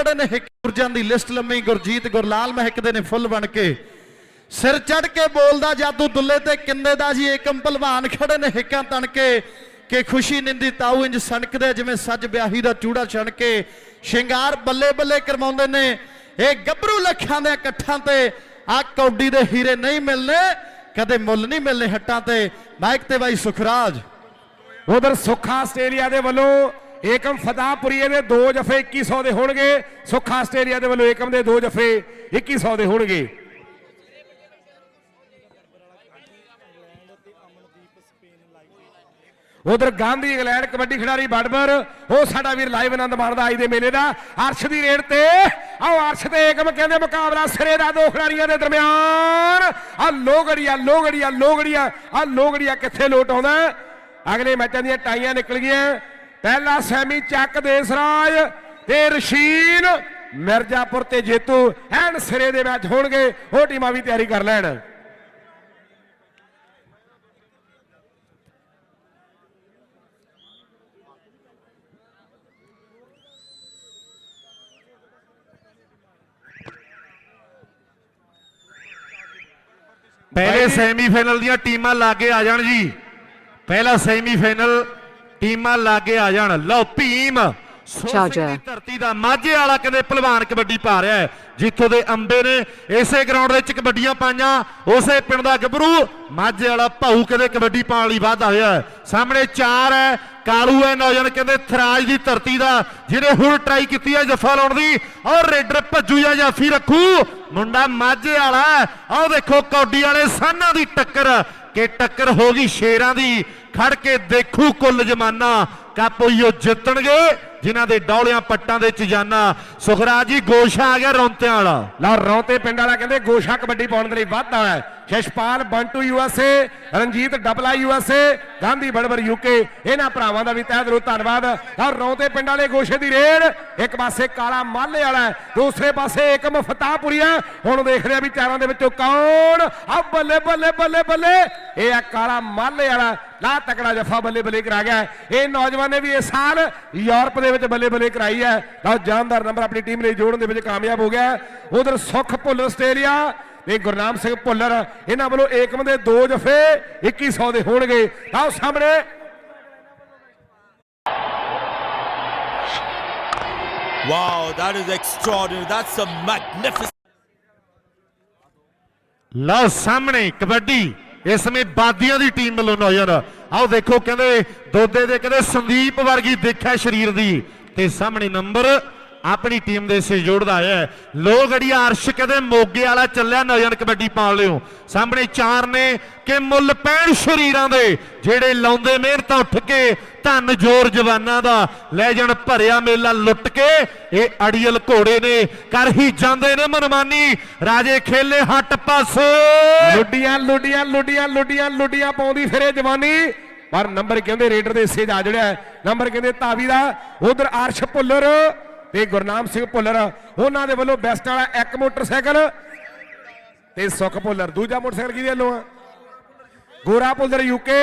ਖੜੇ ਨੇ ਗੁਰਜਾਂ ਦੀ ਲਿਸਟ ਲੰਮੀ, ਗੁਰਜੀਤ ਗੁਰਲਾਲ ਮਹਿਕਦੇ ਨੇ ਫੁੱਲ ਬਣ ਕੇ। ਸਿਰ ਚੜ ਕੇ ਬੋਲਦਾ ਜਾਦੂ ਦੁੱਲੇ ਤੇ ਕਿੰਨੇ ਦਾ ਜੀ, ਏਕਮ ਭਲਵਾਨ ਖੜੇ ਨੇ ਹਿੱਕਾਂ ਤਣ ਕੇ। ਕਿ ਖੁਸ਼ੀ ਨਿੰਦੀ ਤਾਊ ਇੰਜ ਸਣਕਦੇ ਜਿਵੇਂ ਸੱਜ ਵਿਆਹੀ ਦਾ ਚੂੜਾ ਛਣ ਕੇ। ਸ਼ਿੰਗਾਰ ਬੱਲੇ ਬੱਲੇ ਕਰਵਾਉਂਦੇ ਨੇ। ਇਹ ਗੱਭਰੂ ਲੱਖਾਂ ਦੇ ਇਕੱਠਾਂ ਤੇ। ਆ ਕੌਡੀ ਦੇ ਹੀਰੇ ਨਹੀਂ ਮਿਲਨੇ, ਕਦੇ ਮੁੱਲ ਨਹੀਂ ਮਿਲਨੇ ਹੱਟਾਂ ਤੇ। ਮਾਈਕ ਤੇ ਬਾਈ ਸੁਖਰਾਜ। ਉਧਰ ਸੁੱਖਾ ਆਸਟ੍ਰੇਲੀਆ ਦੇ ਵੱਲੋਂ ਏਕਮ ਫਤਾਹਪੁਰੀਏ ਦੇ ਦੋ ਜਫੇ 2100 ਦੇ ਹੋਣਗੇ। ਸੁੱਖਾ ਆਸਟ੍ਰੇਲੀਆ ਦੇ ਵੱਲੋਂ ਏਕਮ ਦੇ ਦੋ ਜਫੇ 2100 ਦੇ ਹੋਣਗੇ। ਉਧਰ ਗਾਂਧੀ ਇੰਗਲੈਂਡ ਕਬੱਡੀ ਖਿਡਾਰੀ ਬੜਬਰ ਉਹ ਸਾਡਾ ਵੀਰ ਲਾਈਵ ਆਨੰਦ ਮਾਣਦਾ ਅੱਜ ਦੇ ਮੇਲੇ ਦਾ। ਅਰਸ਼ ਦੀ ਰੇਡ ਤੇ, ਆਓ ਅਰਸ਼ ਤੇ ਏਕਮ ਕਹਿੰਦੇ ਮੁਕਾਬਲਾ ਸਿਰੇ ਦਾ ਦੋ ਖਿਡਾਰੀਆਂ ਦੇ ਦਰਮਿਆਨ। ਆ ਲੋਗੜੀਆ ਲੋਗੜੀਆ ਲੋਗੜੀਆ ਆ ਲੋਗੜੀਆ ਕਿੱਥੇ ਲੋਟ ਆਉਂਦਾ? ਅਗਲੇ ਮੈਚਾਂ ਦੀਆਂ ਟਾਈਆਂ ਨਿਕਲ ਗਈਆਂ। ਪਹਿਲਾ ਸੈਮੀ ਚੱਕ ਦੇਸਰਾਜ ਤੇ ਰਸ਼ੀਨ ਮਿਰਜ਼ਾਪੁਰ ਤੇ ਜੇਤੂ ਐਨ ਸਿਰੇ ਦੇ ਮੈਚ ਹੋਣਗੇ। ਉਹ ਟੀਮਾਂ ਵੀ ਤਿਆਰੀ ਕਰ ਲੈਣ। ਪਹਿਲੇ ਸੈਮੀਫਾਈਨਲ ਦੀਆਂ ਟੀਮਾਂ ਲਾਗੇ ਆ ਜਾਣ ਜੀ। ਪਹਿਲਾ ਸੈਮੀਫਾਈਨਲ ਟੀਮਾਂ ਲਾਗੇ ਆ ਜਾਣ। ਲਓ ਭੀਮ। ਦੀ ਧਰਤੀ ਦਾ ਮਾਝੇ ਵਾਲਾ ਕਹਿੰਦੇ ਪਹਿਲਵਾਨ ਕਬੱਡੀ ਪਾ ਰਿਹਾ ਹੈ। ਜਿੱਥੋਂ ਦੇ ਅੰਬੇ ਨੇ ਇਸੇ ਗਰਾਊਂਡ ਵਿੱਚ ਕਬੱਡੀਆਂ ਪਾਈਆਂ। ਉਸੇ ਪਿੰਡ ਦਾ ਗੱਭਰੂ ਮਾਝੇ ਵਾਲਾ ਭਾਊ ਕਹਿੰਦੇ ਕਬੱਡੀ ਪਾਉਣ ਲਈ ਵਾਧਾ ਹੋਇਆ ਸਾਹਮਣੇ ਚਾਰ ਹੈ ਕਾਲੂ ਹੈ ਨੌਜਵਾਨ ਕਹਿੰਦੇ ਥਰਾਜ ਦੀ ਧਰਤੀ ਦਾ ਜਿਹਨੇ ਹੁਣ ਟਰਾਈ ਕੀਤੀ ਹੈ ਜਫਾ ਲਾਉਣ ਦੀ। ਔਰ ਰੇਡਰ ਭੱਜੂ ਜਾਂ ਜਾਫੀ ਰੱਖੂ। ਮੁੰਡਾ ਮਾਝੇ ਵਾਲਾ। ਆਹ ਦੇਖੋ ਕੌਡੀ ਵਾਲੇ ਸਾਨਾਂ ਦੀ ਟੱਕਰ। ਕਿ ਟੱਕਰ ਹੋ ਗਈ ਸ਼ੇਰਾਂ ਦੀ। ਖੜ ਕੇ ਦੇਖੂ ਕੁੱਲ ਜਮਾਨਾ। ਕੱਪ ਉਹੀਓ ਜਿੱਤਣਗੇ, ਜਿਨ੍ਹਾਂ ਦੇ ਡੌਲਿਆਂ ਪੱਟਾਂ ਦੇ ਚ ਸੁਖਰਾਜ ਜੀ, ਗੋਸ਼ਾ ਆ ਗਿਆ ਰੌਂਤਿਆਂ ਵਾਲਾ। ਲਓ, ਰੌਂਤੇ ਪਿੰਡ ਵਾਲਾ ਕਹਿੰਦੇ, ਗੋਸ਼ਾ ਕਬੱਡੀ ਪਾਉਣ ਦੇ ਲਈ ਵਾਧਾ ਹੈ। Shashpal, Bantu USA Ranjit Dabla USA Gandhi Barbar UK ਇਹਨਾਂ ਭਰਾਵਾਂ ਦਾ ਵੀ ਤਹਿ ਦਿਲੋਂ ਧੰਨਵਾਦ। ਔਰ ਰੌਂਤੇ ਪਿੰਡ ਵਾਲੇ ਗੋਸ਼ੇ ਦੀ ਰੇਡ। ਇੱਕ ਪਾਸੇ ਕਾਲਾ ਮਾਲੇ ਵਾਲਾ ਦੂਸਰੇ ਪਾਸੇ ਏਕਮ ਫਤਾਹਪੁਰੀਆ ਹੁਣ ਦੇਖਦੇ ਆ ਵੀ ਚਾਰਾਂ ਦੇ ਵਿੱਚੋਂ ਕੌਣ। ਆ ਬੱਲੇ ਬੱਲੇ ਬੱਲੇ ਬੱਲੇ। ਇਹ ਆ ਕਾਲਾ ਮਾਲੇ ਵਾਲਾ। ਨਾ ਤਕੜਾ ਜਫਾ ਬੱਲੇ ਬੱਲੇ ਕਰਾ ਗਿਆ। ਇਹ ਨੌਜਵਾਨ ਨੇ ਵੀ ਇਸ ਸਾਲ ਯੂਰਪ ਦੇ ਵਿੱਚ ਬੱਲੇ ਬੱਲੇ ਕਰਾਈ ਹੈ ਤਾਂ ਜਾਨਦਾਰ ਨੰਬਰ ਆਪਣੀ ਟੀਮ ਲਈ ਜੋੜਨ ਦੇ ਵਿੱਚ ਕਾਮਯਾਬ ਹੋ ਗਿਆ ਉਧਰ ਸੁਖ ਭੁੱਲਰ ਆਸਟ੍ਰੇਲੀਆ ਤੇ ਗੁਰਨਾਮ ਸਿੰਘ ਭੁੱਲਰ ਇਹਨਾਂ ਵੱਲੋਂ ਏਕਮ ਦੇ ਦੋ ਜਫੇ 2100 ਦੇ ਹੋਣਗੇ ਤਾਂ ਉਹ ਸਾਹਮਣੇ Wow, that is extraordinary. That's a magnificent. ਲਓ ਸਾਹਮਣੇ ਕਬੱਡੀ ਇਸ ਸਮੇਂ ਬਾਦੀਆਂ ਦੀ ਟੀਮ ਵੱਲੋਂ ਨੌਜਵਾਨ, ਆਓ ਦੇਖੋ ਕਹਿੰਦੇ ਦੋਦੇ ਦੇ ਕਹਿੰਦੇ ਸੰਦੀਪ ਵਰਗੀ ਦੇਖਿਆ ਸਰੀਰ ਦੀ ਤੇ ਸਾਹਮਣੇ ਨੰਬਰ ਆਪਣੀ ਟੀਮ ਦੇ ਸੇ ਜੋੜਦਾ ਆਇਆ ਹੈ। ਲੋ ਗੜੀਆ ਅਰਸ਼ ਕਹਿੰਦੇ ਮੋਗੇ ਵਾਲਾ ਚੱਲਿਆ, ਨੌਜਵਾਨ ਕਬੱਡੀ ਪਾਉਣ ਲਿਓ ਸਾਹਮਣੇ ਚਾਰ ਨੇ ਕਿ ਮੁੱਲ ਪੈਣ ਸ਼ਰੀਰਾਂ ਦੇ, ਜਿਹੜੇ ਲਾਉਂਦੇ ਮਿਹਨਤਾਂ ਉੱਠ ਕੇ, ਧੰਨ ਜੋਰ ਜਵਾਨਾਂ ਦਾ। ਲੈ ਜਾਣ ਭਰਿਆ ਮੇਲਾ ਲੁੱਟ ਕੇ, ਇਹ ਅੜੀਅਲ ਘੋੜੇ ਨੇ ਕਰ ਹੀ ਜਾਂਦੇ ਨੇ ਮਨਮਾਨੀ। ਰਾਜੇ ਖੇਲੇ ਹੱਟ ਪਾਸੇ। ਲੁੱਡੀਆਂ ਲੁੱਡੀਆਂ ਲੁੱਡੀਆਂ ਲੁੱਡੀਆਂ ਲੁੱਡੀਆਂ ਪਾਉਂਦੀ ਫਿਰੇ ਜਵਾਨੀ। ਪਰ ਨੰਬਰ ਕਹਿੰਦੇ ਰੇਡਰ ਦੇ ਹਿੱਸੇ ਜਾ ਜੜਿਆ ਨੰਬਰ ਕਹਿੰਦੇ ਧਾਵੀ ਦਾ। ਉਧਰ ਅਰਸ਼ ਭੁੱਲਰ। ਤੇ ਗੁਰਨਾਮ ਸਿੰਘ ਭੁੱਲਰ, ਉਹਨਾਂ ਦੇ ਵੱਲੋਂ ਬੈਸਟ ਵਾਲਾ ਇੱਕ ਮੋਟਰਸਾਈਕਲ ਤੇ ਸੁਖ ਭੁੱਲਰ, ਦੂਜਾ ਮੋਟਰਸਾਈਕਲ ਕਿਹਦੇ ਵੱਲੋਂ ਆ? ਗੋਰਾ ਭੁੱਲਰ ਯੂਕੇ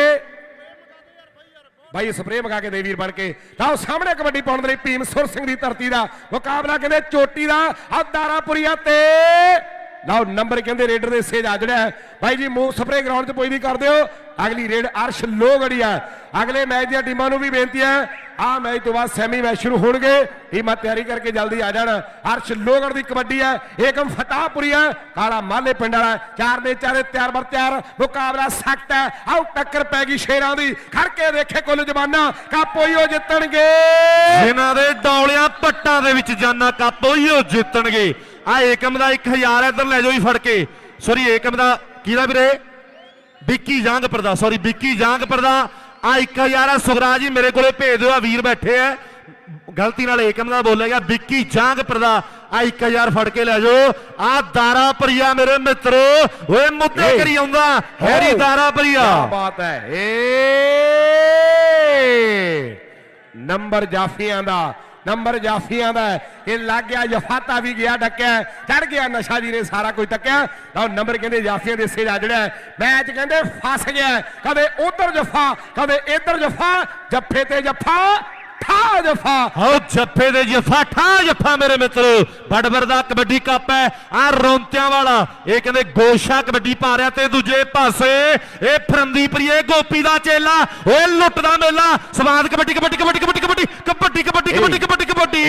ਭਾਈ ਸਪਰੇਅ ਮਗਾ ਕੇ ਦੇ ਵੀਰ ਬਣ ਕੇ। ਲਓ, ਸਾਹਮਣੇ ਕਬੱਡੀ ਪਾਉਣ ਦੇ ਲਈ ਭੀਮ ਸੁਰ ਸਿੰਘ ਦੀ ਧਰਤੀ ਦਾ ਮੁਕਾਬਲਾ ਕਹਿੰਦੇ ਚੋਟੀ ਦਾ ਹਦਾਰਾਪੁਰੀਆ ਤੇ। ਲਓ, ਨੰਬਰ ਕਹਿੰਦੇ ਰੇਡਰ ਦੇ ਹਿੱਸੇ ਜਾ ਜਿਹੜਾ ਭਾਈ ਜੀ, ਮੂੰਹ ਸਪਰੇਅ ਗਰਾਊਂਡ 'ਚ ਕੋਈ ਨਹੀਂ ਕਰ ਦਿਓ। ਅਗਲੀ ਰੇਡ ਅਰਸ਼ ਲੋਗੜੀਆ ਅਗਲੇ ਮੈਚ ਦੀਆਂ ਟੀਮਾਂ ਨੂੰ ਵੀ ਬੇਨਤੀ ਹੈ ਆਹ ਮੈਚ ਤੋਂ ਬਾਅਦ ਸੈਮੀ ਮੈਚ ਸ਼ੁਰੂ ਹੋਣਗੇ। ਟੀਮਾਂ ਤਿਆਰੀ ਕਰਕੇ ਜਲਦੀ ਆ ਜਾਣ। ਅਰਸ਼ ਲੋਗੜ ਦੀ ਕਬੱਡੀ ਹੈ। ਏਕਮ ਫਤਾਹਪੁਰੀਆ ਕਾਲਾ ਮਾਲੇ ਪਿੰਡ ਵਾਲਾ ਚਾਰ ਦੇ ਚਾਰੇ ਤਿਆਰ ਬਰ ਤਿਆਰ। ਮੁਕਾਬਲਾ ਸਖਤ ਹੈ। ਆਓ ਟੱਕਰ ਪੈ ਗਈ ਸ਼ੇਰਾਂ ਦੀ। ਖੜ ਕੇ ਦੇਖੇ ਕੁੱਲ ਜਵਾਨਾ। ਕਾਪੋਈਓ ਜਿੱਤਣਗੇ। ਜਿਨ੍ਹਾਂ ਦੇ ਡੌਲਿਆਂ ਪੱਟਾਂ ਦੇ ਵਿੱਚ ਜਾਨਾ, ਕੱਪ ਉਹੀਓ ਜਿੱਤਣਗੇ। ਆ ਏਕਮ ਦਾ 1000 ਇੱਧਰ ਲੈ ਜਾਓ ਜੀ ਫੜ ਕੇ। ਸੋਰੀ ਏਕਮ ਦਾ ਕਿਹਦਾ ਵੀਰੇ? ਵਿੱਕੀ ਜਾਂਗਪੁਰ ਦਾ। ਸੌਰੀ ਵਿੱਕੀ ਜਾਂਗਪੁਰ ਦਾ। ਆ 1000 ਆ ਸੁਖਰਾਜ ਜੀ ਮੇਰੇ ਕੋਲੇ ਭੇਜ ਦਿਓ ਆ ਵੀਰ ਬੈਠੇ ਆ। ਗਲਤੀ ਨਾਲ ਏਕਮ ਦਾ ਬੋਲਿਆ ਗਿਆ। ਵਿੱਕੀ ਜਾਂਗਪੁਰ ਦਾ ਆ 1000 ਫੜ ਕੇ ਲੈ ਜਾਓ। ਆ ਦਾਰਾ ਭਰੀਆ ਮੇਰੇ ਮਿੱਤਰੋ ਓਏ ਮੁੱਦੇ। ਕਰੀ ਆਉਂਦਾ। ਹੈਰੀ। ਦਾਰਾ ਭਰੀਆ। ਕੀ ਬਾਤ ਹੈ। ਏ ਨੰਬਰ ਜਾਫੀਆਂ ਦਾ। ਨੰਬਰ ਜਾਫੀਆਂ ਦਾ ਇਹ ਲੱਗ ਗਿਆ, ਜਫਾਤਾ ਵੀ ਗਿਆ, ਡੱਕਿਆ ਚੜ ਗਿਆ, ਨਸ਼ਾ ਜੀ ਨੇ ਸਾਰਾ ਕੁਝ ਟੱਕਿਆ ਤਾਂ ਨੰਬਰ ਕਹਿੰਦੇ ਜਾਫੀਆਂ ਦੇ ਸਿਰ ਆ ਜੜਿਆ ਮੈਚ ਕਹਿੰਦੇ ਫਸ ਗਿਆ ਕਦੇ ਉਧਰ ਜਫਾ, ਕਦੇ ਇੱਧਰ ਜਫਾ, ਜੱਫੇ ਤੇ ਜਫਾ। ਠਾ ਜਫਾ ਆਓ ਜੱਫੇ ਦੇ ਜੱਫਾ ਠਾ ਜੱਫਾ ਮੇਰੇ ਮਿੱਤਰੋ। ਬੜਬਰ ਦਾ ਕਬੱਡੀ ਕੱਪ ਹੈ ਆ ਰੌਂਤਿਆਂ ਵਾਲਾ। ਇਹ ਕਹਿੰਦੇ ਗੋਸ਼ਾ ਕਬੱਡੀ ਪਾ ਰਿਹਾ ਤੇ ਦੂਜੇ ਪਾਸੇ ਇਹ ਫਰੰਦੀਪਰੀਏ ਗੋਪੀ ਦਾ ਚੇਲਾ ਓਏ ਲੁੱਟ ਦਾ ਮੇਲਾ। ਸਵਾਦ ਕਬੱਡੀ ਕਬੱਡੀ ਕਬੱਡੀ ਕਬੱਡੀ ਕਬੱਡੀ ਕਬੱਡੀ ਕਬੱਡੀ ਕਬੱਡੀ ਕਬੱਡੀ ਕਬੱਡੀ।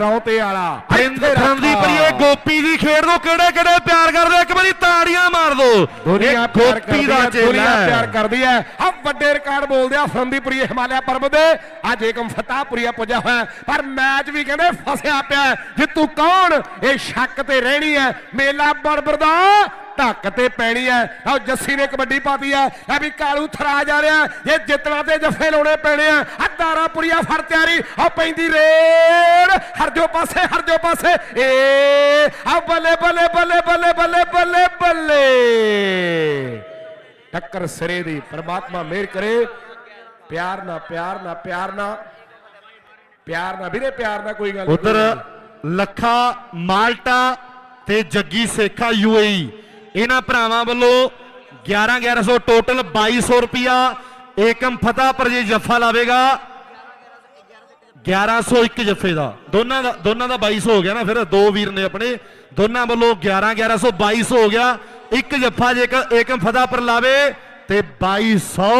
ਰੌਤੇ ਵਾਲਾ। ਫਰਿੰਦ ਫਰੰਦੀਪਰੀਏ ਗੋਪੀ ਦੀ ਖੇਡ ਨੂੰ ਕਿਹੜੇ ਕਿਹੜੇ ਪਿਆਰ ਕਰਦੇ? ਇੱਕ ਵਾਰੀ ਤਾੜੀਆਂ ਮਾਰ ਦੋ। ਦੁਨੀਆ ਪਿਆਰ ਗੋਪੀ ਕਰਦੀ ਦਾ ਹੈ ਚੇਲਾ ਦੁਨੀਆ ਹੈ। ਪਿਆਰ ਕਰਦੀ ਹੈ। ਆ ਵੱਡੇ ਰਿਕਾਰਡ ਬੋਲਦੇ ਆ ਫਰੰਦੀਪੁਰੀ ਹਿਮਾਲਿਆ ਪਰਬਤ ਦੇ। ਅੱਜ ਏਕਮ ਫਤਾਹਪੁਰੀਆ ਪੁੱਜਿਆ ਹੋਇਆ ਪਰ ਮੈਚ ਵੀ ਕਹਿੰਦੇ ਫਸਿਆ ਪਿਆ ਜਿੱਤੂ ਕੌਣ? ਇਹ ਸ਼ੱਕ ਤੇ ਰਹਿਣੀ ਹੈ। ਮੇਲਾ ਬੜਬੜ ਦਾ ਧੱਕ ਤੇ ਪੈਣੀ ਹੈ। ਆਹ ਜੱਸੀ ਨੇ ਕਬੱਡੀ ਪਾਤੀ ਹੈ। ਇਹ ਵੀ ਕਾਲੂ ਥਰਾ ਜਾ ਰਿਹਾ ਇਹ ਜਿੱਤਣਾ ਤੇ ਜੱਫੇ ਲਾਉਣੇ ਪੈਣੇ ਆ। ਆ ਦਾਰਾਪੁਰੀਆ ਫੜ ਤਿਆਰੀ। ਆ ਪੈਂਦੀ ਰੇਡ। ਹਰਜੋ ਪਾਸੇ ਹਰਜੋ ਪਾਸੇ। ਏ ਆ ਬੱਲੇ ਬੱਲੇ ਬੱਲੇ ਬੱਲੇ ਬੱਲੇ ਬੱਲੇ ਬੱਲੇ। ਟੱਕਰ ਸਿਰੇ ਦੀ। ਪ੍ਰਮਾਤਮਾ ਮਿਹਰ ਕਰੇ। ਪਿਆਰ ਨਾ ਪਿਆਰ ਨਾ ਪਿਆਰ ਨਾ ਪਿਆਰ ਨਾ ਵੀਰੇ, ਪਿਆਰ ਨਾਲ ਕੋਈ ਗੱਲ ਉਧਰ ਲੱਖਾ, ਮਾਲਟਾ ਤੇ ਜੱਗੀ ਸੇਖਾ ਯੂਏਈ ਇਹਨਾਂ ਭਰਾਵਾਂ ਵੱਲੋਂ 11 1100 ਟੋਟਲ 2200 ਰੁਪਿਆ ਏਕਮ ਫਤਿਹਪੁਰ ਜੀ ਜੱਫਾ ਲਾਵੇਗਾ 1101 ਜੱਫੇ ਦਾ। ਦੋਨਾਂ ਦਾ ਦੋਨਾਂ ਦਾ 2200 ਹੋ ਗਿਆ ਨਾ ਫਿਰ, ਦੋ ਵੀਰ ਨੇ ਆਪਣੇ। ਦੋਨਾਂ ਵੱਲੋਂ 11 1100 2200 ਹੋ ਗਿਆ। ਇੱਕ ਜੱਫਾ ਜੇਕਰ ਏਕਮ ਫਤਿਹਪੁਰ ਲਾਵੇ ਤੇ 2200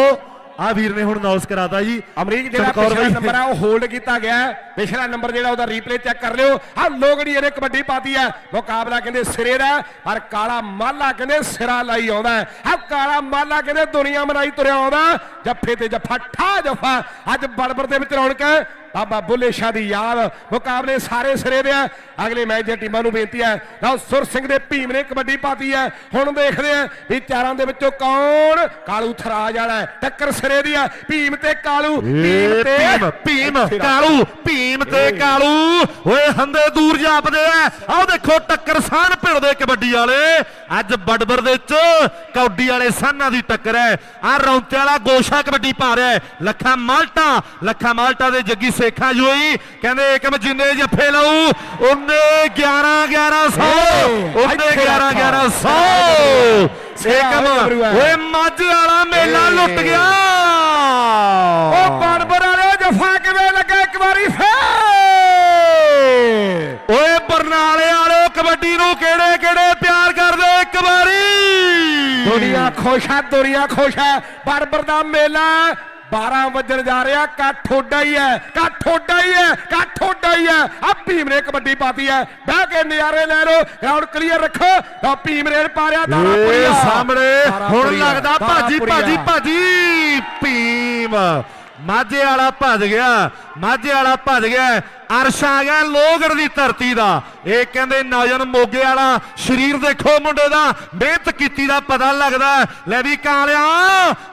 ਆ ਵੀਰ ਨੇ ਹੁਣ ਅਨਾਉਂਸ ਕਰਾਤਾ ਜੀ। ਅਮਰੀਕ ਜਿਹੜਾ ਪਿਛਲਾ। ਨੰਬਰ ਆ ਉਹ ਹੋਲਡ ਕੀਤਾ ਗਿਆ। ਪਿਛਲਾ ਨੰਬਰ ਜਿਹੜਾ ਉਹਦਾ ਰੀਪਲੇ ਚੈੱਕ ਕਰ ਲਿਓ। ਆ ਲੋਗੜੀ ਇਹਨੇ ਕਬੱਡੀ ਪਾਤੀ ਹੈ। ਮੁਕਾਬਲਾ ਕਹਿੰਦੇ ਸਿਰੇ ਦਾ ਪਰ ਕਾਲਾ ਮਾਲਾ ਕਹਿੰਦੇ ਸਿਰਾ ਲਾਈ ਆਉਂਦਾ ਆ ਕਾਲਾ ਮਾਲਾ ਕਹਿੰਦੇ ਦੁਨੀਆ ਮਨਾਈ ਤੁਰਿਆ ਆਉਂਦਾ ਜੱਫੇ ਤੇ ਜੱਫਾ ਠਾ ਜੱਫਾ। ਅੱਜ ਬੜਬੜ ਦੇ ਵਿੱਚ ਰੌਣਕ ਹੈ। ਬਾਬਾ ਬੁੱਲੇ ਸ਼ਾਹ ਦੀ ਯਾਦ ਮੁਕਾਬਲੇ ਸਾਰੇ ਸਿਰੇ ਦੇ ਆ। ਅਗਲੇ ਮੈਚ ਦੀਆਂ ਟੀਮਾਂ ਨੂੰ ਬੇਨਤੀ ਹੈ ਲਓ ਸੁਰ ਸਿੰਘ ਦੇ ਭੀਮ ਨੇ ਕਬੱਡੀ ਪਾਤੀ ਹੈ। ਹੁਣ ਦੇਖਦੇ ਆ ਵੀ ਚਾਰਾਂ ਦੇ ਵਿੱਚੋਂ ਕੌਣ ਕਾਲੂ ਥਰਾਜ ਵਾਲਾ ਟੱਕਰ ਸਿਰੇ ਦੀ ਆ ਭੀਮ ਤੇ ਕਾਲੂ ਭੀਮ ਭੀਮ ਕਾਲੂ ਭੀਮ ਤੇ ਕਾਲੂ। ਓਏ ਹੰਦੇ ਦੂਰ ਜਾਪਦੇ ਆ। ਆਹ ਦੇਖੋ ਟੱਕਰ ਸਾਨ ਭਿੜਦੇ ਕਬੱਡੀ ਵਾਲੇ। ਅੱਜ ਬੜਬਰ ਦੇ ਚ ਕੌਡੀ ਵਾਲੇ ਸਾਨਾਂ ਦੀ ਟੱਕਰ ਹੈ। ਆ ਰੌਂਤੇ ਵਾਲਾ ਗੋਸ਼ਾ ਕਬੱਡੀ ਪਾ ਰਿਹਾ ਹੈ। ਲੱਖਾ ਮਾਲਟਾ ਲੱਖਾ ਮਾਲਟਾ ਦੇ ਜੱਗੀ ਸੇਖਾ ਜੋਈ ਕਹਿੰਦੇ ਏਕਮ ਜਿੰਨੇ ਜੱਫੇ ਲਾਊ ਉਹਨੇ 11 1100 ਉਹਨੇ 11 1100 ਏਕਮ ਓਏ ਮੱਝ ਵਾਲਾ ਮੇਲਾ ਲੁੱਟ ਗਿਆ। ਉਹ ਬੜਬੜ ਵਾਲੇ ਜਫਾ ਕਿਵੇਂ ਲੱਗਾ ਇੱਕ ਵਾਰੀ ਫੇਰ। ਓਏ ਬਰਨਾਲੇ ਵਾਲਿਓ ਕਬੱਡੀ ਨੂੰ ਕਿਹੜੇ ਕਿਹੜੇ ਪਿਆਰ ਕਰਦੇ ਇੱਕ ਵਾਰੀ? ਦੁਨੀਆ ਖੁਸ਼ ਹੈ ਦੁਨੀਆ ਖੁਸ਼ ਹੈ। ਬਰਬਰ ਦਾ ਮੇਲਾ 12 ਵਜਣ ਜਾ ਰਿਹਾ ਕੱਠ ਠੋਡਾ ਹੀ ਹੈ ਕੱਠ ਠੋਡਾ ਹੀ ਹੈ ਕੱਠ ਠੋਡਾ ਹੀ ਹੈ। ਆ ਭੀਮ ਨੇ ਕਬੱਡੀ ਪਾਤੀ ਹੈ। ਬਹਿ ਕੇ ਨਜ਼ਾਰੇ ਲੈ ਲਓ ਗਰਾਊਂਡ ਕਲੀਅਰ ਰੱਖੋ ਆ ਭੀਮ ਰੇਡ ਪਾ ਰਿਹਾ ਦਾਰਾਪੁਰੀਆ ਸਾਹਮਣੇ ਹੁਣ ਲੱਗਦਾ ਭਾਜੀ ਭਾਜੀ। ਭਾਜੀ ਭੀਮ। ਮਾਝੇ ਵਾਲਾ ਭੱਜ ਗਿਆ। ਮਾਝੇ ਵਾਲਾ ਭੱਜ ਗਿਆ ਅਰਸ਼ ਆ ਗਿਆ ਲੋਗੜ ਦੀ ਧਰਤੀ ਦਾ। ਇਹ ਕਹਿੰਦੇ ਨੌਜਵਾਨ ਮੋਗੇ ਵਾਲਾ ਸਰੀਰ ਦੇਖੋ ਮੁੰਡੇ ਦਾ ਮਿਹਨਤ ਕੀਤੀ ਦਾ ਪਤਾ ਲੱਗਦਾ। ਲੈ ਵੀ ਕਾਲਿਆ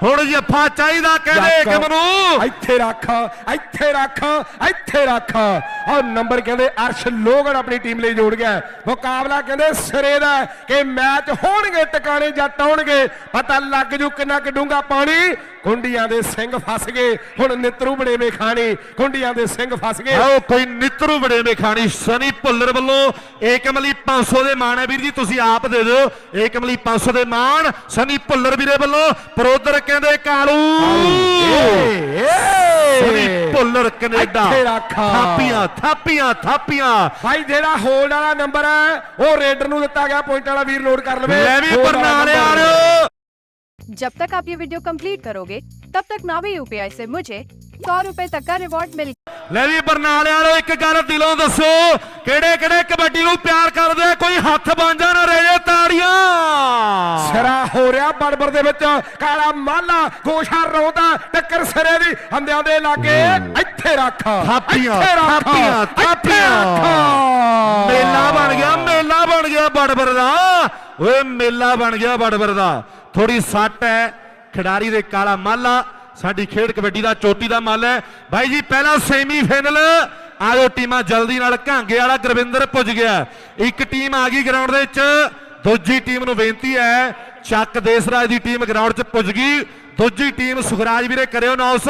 ਹੁਣ ਜੱਫਾ ਚਾਹੀਦਾ ਕਹਿੰਦੇ ਏਕਮ ਨੂੰ। ਇੱਥੇ ਰੱਖ ਇੱਥੇ ਰੱਖ ਇੱਥੇ ਰੱਖ। ਔਰ ਨੰਬਰ ਕਹਿੰਦੇ ਅਰਸ਼ ਲੋਗੜ ਆਪਣੀ ਟੀਮ ਲਈ ਜੋੜ ਗਿਆ। ਮੁਕਾਬਲਾ ਕਹਿੰਦੇ ਸਿਰੇ ਦਾ ਕਿ ਮੈਚ ਹੋਣਗੇ ਟਿਕਾਣੇ ਜੱਟ ਆਉਣਗੇ। ਪਤਾ ਲੱਗ ਜੂ ਕਿੰਨਾ ਕੁ ਡੂੰਘਾ ਪਾਣੀ। ਕੁੰਡੀਆਂ ਦੇ ਸਿੰਘ ਫਸ ਗਏ ਹੁਣ ਨਿਤਰੂ ਬੜੇਵੇਂ ਖਾਣੀ ਕੁੰਡੀਆਂ ਦੇ ਸਿੰਘ ਫਸ ਗਏ ਆਓ ਕੋਈ ਨਿਤਰੂ ਬੜੇ ਖਾਣੀ ਸਨੀ ਭੁੱਲਰ ਵੱਲੋਂ ਏਕਮ ਲਈ 500 ਦੇ ਮਾਣ ਹੈ ਵੀਰ ਜੀ ਤੁਸੀਂ ਆਪ ਦੇ ਦਿਓ ਏਕਮ ਲਈ 500 ਦੇ ਮਾਣ ਸਨੀ ਭੁੱਲਰ ਵੀਰੇ ਵੱਲੋਂ ਪਰੋਦਰ ਕਹਿੰਦੇ ਕਾਲੂ ਏ, ਏ। ਸਨੀ ਭੁੱਲਰ ਕੈਨੇਡਾ ਇੱਥੇ ਰੱਖ। ਥਾਪੀਆਂ ਥਾਪੀਆਂ ਥਾਪੀਆਂ ਭਾਈ ਜਿਹੜਾ ਹੋਲਡ ਵਾਲਾ ਨੰਬਰ ਹੈ ਉਹ ਰੇਡਰ ਨੂੰ ਦਿੱਤਾ ਗਿਆ ਪੁਆਇੰਟ ਵਾਲਾ ਵੀਰ ਨੋਟ ਕਰ ਲਵੇ ਲੈ ਵੀ hold ਵਾਲਾ ਬਰਨਾਲੇ number। ਵਾਲਿਓ जब तक आप ये वीडियो कंप्लीट करोगे तब तक नावे यूपीआई से मुझे 100 ਰੁਪਏ ਤੱਕ ਦਾ ਰਿਵਾਰਡ ਮਿਲ ਲੈ ਵੀ ਬਰਨਾਲੇ ਵਾਲੋ ਇੱਕ ਗੱਲ ਦਿਲੋਂ ਦੱਸੋ ਕਿਹੜੇ ਕਿਹੜੇ ਕਬੱਡੀ ਨੂੰ ਪਿਆਰ ਕਰਦੇ ਕੋਈ ਹੱਥ ਬਾਂਝਾ ਨਾ ਰਹਿ ਜਾ ਤਾੜੀਆਂ। ਸਿਰਾ ਹੋ ਰਿਹਾ ਬੜਬੜ ਦੇ ਵਿੱਚ ਕਾਲਾ ਮਾਲਾ ਗੋਸ਼ਾ ਰੋਂਦਾ ਟੱਕਰ ਸਿਰੇ ਦੀ ਹੰਦਿਆਂ ਦੇ ਲਾਗੇ ਇੱਥੇ ਰੱਖ ਥਾਪੀਆਂ ਥਾਪੀਆਂ ਥਾਪੀਆਂ। ਮੇਲਾ ਬਣ ਗਿਆ ਮੇਲਾ ਬਣ ਗਿਆ ਬੜਬੜ ਦਾ। ਓਏ ਮੇਲਾ ਬਣ ਗਿਆ ਬੜਬੜ ਦਾ। ਥੋੜੀ ਸੱਟ ਹੈ ਖਿਡਾਰੀ ਦੇ ਕਾਲਾ ਮਾਲਾ ਸਾਡੀ ਖੇਡ ਕਬੱਡੀ ਦਾ ਚੋਟੀ ਦਾ ਮੱਲ ਹੈ। ਬਾਈ ਜੀ ਪਹਿਲਾ ਸੈਮੀਫਾਈਨਲ ਆਜੋ ਟੀਮਾਂ ਜਲਦੀ ਨਾਲ। ਘਾਂਗੇ ਵਾਲਾ ਗੁਰਵਿੰਦਰ ਪੁੱਜ ਗਿਆ। ਇੱਕ ਟੀਮ ਆ ਗਈ ਗਰਾਊਂਡ ਦੇ ਵਿੱਚ। ਦੂਜੀ ਟੀਮ ਨੂੰ ਬੇਨਤੀ ਹੈ ਚੱਕ ਦੇਸਰਾਜ ਦੀ ਟੀਮ ਗਰਾਊਂਡ 'ਚ ਪੁੱਜ ਗਈ। ਦੂਜੀ ਟੀਮ ਸੁਖਰਾਜ ਵੀਰੇ ਕਰਿਓ ਅਨਾਉਂਸ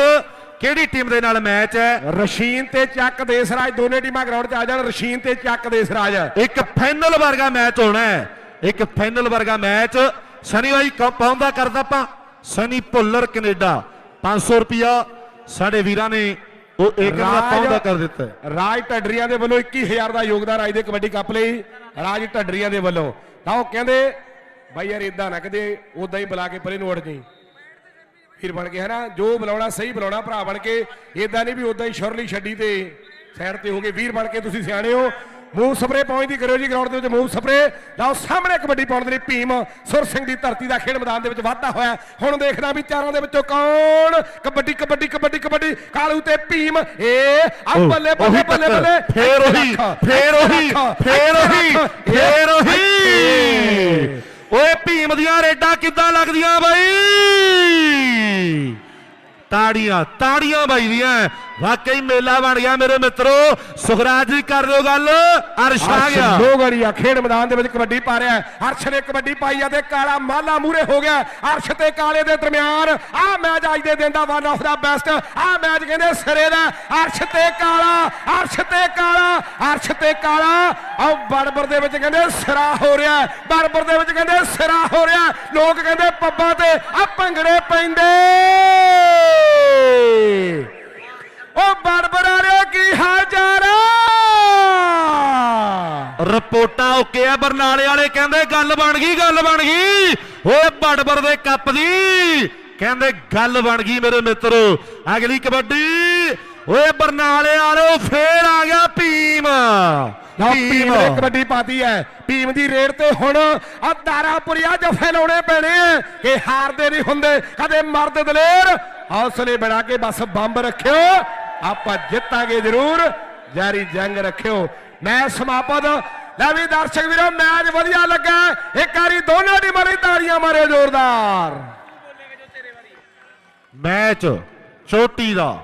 ਕਿਹੜੀ ਟੀਮ ਦੇ ਨਾਲ ਮੈਚ ਹੈ? ਰਸ਼ੀਨ ਤੇ ਚੱਕ ਦੇਸਰਾਜ ਦੋਨੇ ਟੀਮਾਂ ਗਰਾਊਂਡ 'ਚ ਆ ਜਾਣ। ਰਸ਼ੀਨ ਤੇ ਚੱਕ ਦੇਸਰਾਜ। ਇੱਕ ਫਾਈਨਲ ਵਰਗਾ ਮੈਚ ਹੋਣਾ ਹੈ। ਇੱਕ ਫਾਈਨਲ ਵਰਗਾ ਮੈਚ ਸਨੀ ਬਾਈ ਕ- ਪਾਉਂਦਾ ਕਰਦਾ ਆਪਾਂ। ਸਨੀ ਭੁੱਲਰ ਕੈਨੇਡਾ। 500 ਰੁਪਿਆ ਸਾਡੇ ਵੀਰਾਂ ਨੇ ਉਹ ਦਾ ਰਾਜ- ਪੌਂਦਾ ਕਰ ਦਿੱਤਾ। ਰਾਜ ਢੱਡਰੀਆਂ ਦੇ ਵੱਲੋਂ 21000 ਦਾ ਯੋਗਦਾਨ ਅੱਜ ਦੇ ਕਬੱਡੀ ਕੱਪ ਲਈ। ਰਾਜ ਢੱਡਰੀਆਂ ਦੇ ਵੱਲੋਂ। ਤਾਂ ਉਹ ਕਹਿੰਦੇ ਬਾਈ ਯਾਰ ਇਦਾਂ ਨਾ ਕਦੇ ਉਦਾਂ ਹੀ ਬੁਲਾ ਕੇ ਪਰੇ ਨੂੰ ਉੜ ਜਾਈ। ਫਿਰ ਬਣ ਕੇ ਹੈ ਨਾ ਜੋ ਬੁਲਾਉਣਾ ਸਹੀ ਬੁਲਾਉਣਾ ਭਰਾ ਬਣ ਕੇ ਇਦਾਂ ਨਹੀਂ ਵੀ ਉਦਾਂ ਹੀ ਸ਼ੁਰਲੀ ਛੱਡੀ ਤੇ ਸਾਈਡ ਤੇ ਹੋ ਗਏ ਵੀਰ ਬਣ ਕੇ ਤੁਸੀਂ ਸਿਆਣੇ ਹੋ। ਮੂਵ ਸਪਰੇ ਪਹੁੰਚਦੀ ਕਰਿਓ ਜੀ ਗਰਾਊਂਡ ਦੇ ਵਿੱਚ ਮੂਵ ਸਪਰੇ ਲਓ ਸਾਹਮਣੇ ਕਬੱਡੀ ਪਾਉਣ ਦੇ ਲਈ ਭੀਮ ਸੁਰ ਸਿੰਘ ਦੀ ਧਰਤੀ ਦਾ ਖੇਡ ਮੈਦਾਨ ਦੇ ਵਿੱਚ ਵਾਧਾ ਹੋਇਆ। ਹੁਣ ਦੇਖਦਾ ਵੀ ਚਾਰਾਂ ਦੇ ਵਿੱਚੋਂ ਕੌਣ ਕਬੱਡੀ ਕਬੱਡੀ ਕਬੱਡੀ ਕਬੱਡੀ। ਕਾਲੂ ਤੇ ਭੀਮ ਏ ਆ ਬੱਲੇ ਬੱਲੇ ਬੱਲੇ ਬੱਲੇ। ਫੇਰ ਉਹੀ ਫੇਰ ਉਹੀ ਫੇਰ ਉਹੀ ਫੇਰ ਉਹੀ। ਓਏ ਭੀਮ ਦੀਆਂ ਰੇਡਾਂ ਕਿੱਦਾਂ ਲੱਗਦੀਆਂ ਬਾਈ? ਤਾੜੀਆਂ ਤਾੜੀਆਂ ਵੱਜਦੀਆਂ ਵਾਕਈ ਮੇਲਾ ਬਣ ਗਿਆ ਮੇਰੇ ਮਿੱਤਰੋ। ਸੁਖਰਾਜ ਜੀ ਕਰ ਦਿਓ ਗੱਲ। ਅਰਸ਼ ਆ ਗਿਆ। ਲੋਗੜੀਆ ਖੇਡ ਮੈਦਾਨ ਦੇ ਵਿੱਚ ਕਬੱਡੀ ਪਾ ਰਿਹਾ ਹੈ। ਅਰਸ਼ ਨੇ ਕਬੱਡੀ ਪਾਈ ਆ ਤੇ ਕਾਲਾ ਮਾਲਾ ਮੂਰੇ ਹੋ ਗਿਆ। ਅਰਸ਼ ਤੇ ਕਾਲੇ ਦੇ ਦਰਮਿਆਨ ਆ ਮੈਚ ਅੱਜ ਦੇ ਦਿਨ ਦਾ ਵਨ ਆਫ ਦਾ ਬੈਸਟ ਆ ਮੈਚ ਕਹਿੰਦੇ ਸਿਰੇ ਦਾ। ਅਰਸ਼ ਤੇ ਕਾਲਾ ਅਰਸ਼ ਤੇ ਕਾਲਾ ਅਰਸ਼ ਤੇ ਕਾਲਾ। ਆ ਬੜਬੜ ਦੇ ਵਿੱਚ ਕਹਿੰਦੇ ਸਿਰਾ ਹੋ ਰਿਹਾ ਹੈ। ਬੜਬੜ ਦੇ ਵਿੱਚ ਕਹਿੰਦੇ ਸਿਰਾ ਹੋ ਰਿਹਾ। ਲੋਕ ਕਹਿੰਦੇ ਪੱਬਾਂ ਤੇ ਆ ਭੰਗੜੇ ਪੈਂਦੇ। ਉਹ ਬੜਬੜ ਵਾਲਿਓ ਕੀ ਹਾਲ ਚਾਲ ਰਿਪੋਰਟਾਂ ਓਕੇ ਆ ਬਰਨਾਲੇ ਵਾਲੇ ਕਹਿੰਦੇ ਗੱਲ ਬਣ ਗਈ ਗੱਲ ਬਣ ਗਈ। ਓਏ ਬੜਬੜ ਦੇ ਕੱਪ ਦੀ। ਕਹਿੰਦੇ ਗੱਲ ਬਣ ਗਈ ਮੇਰੇ ਮਿੱਤਰੋ। ਅਗਲੀ ਕਬੱਡੀ। ਓਏ ਬਰਨਾਲੇ ਵਾਲਿਓ ਫੇਰ ਆ ਗਿਆ ਭੀਮ। ਭੀਮ। ਨੇ ਕਬੱਡੀ ਪਾਤੀ ਹੈ। ਭੀਮ ਦੀ ਰੇਡ ਤੇ ਹੁਣ ਆ ਦਾਰਾਪੁਰੀਆ ਜਫੇ ਲਾਉਣੇ ਪੈਣੇ ਕਿ ਹਾਰਦੇ ਨਹੀਂ ਹੁੰਦੇ ਕਦੇ ਮਰਦ ਦਲੇਰ। ਹੌਸਲੇ ਬਣਾ ਕੇ ਬਸ ਬੰਬ ਰੱਖਿਓ। ਆਪਾਂ ਜਿੱਤਾਂਗੇ ਜ਼ਰੂਰ। ਜਾਰੀ ਜੰਗ ਰੱਖਿਓ। ਮੈਂ ਸਮਾਪਤ। ਲੈ ਵੀ ਦਰਸ਼ਕ ਵੀਰੋ, ਮੈਚ ਵਧੀਆ ਲੱਗਾ। ਇੱਕ ਵਾਰੀ ਦੋਨਾਂ ਦੀ ਲਈ ਤਾੜੀਆਂ ਮਾਰਿਓ ਜ਼ੋਰਦਾਰ। ਮੈਚ, ਚੋਟੀ ਦਾ।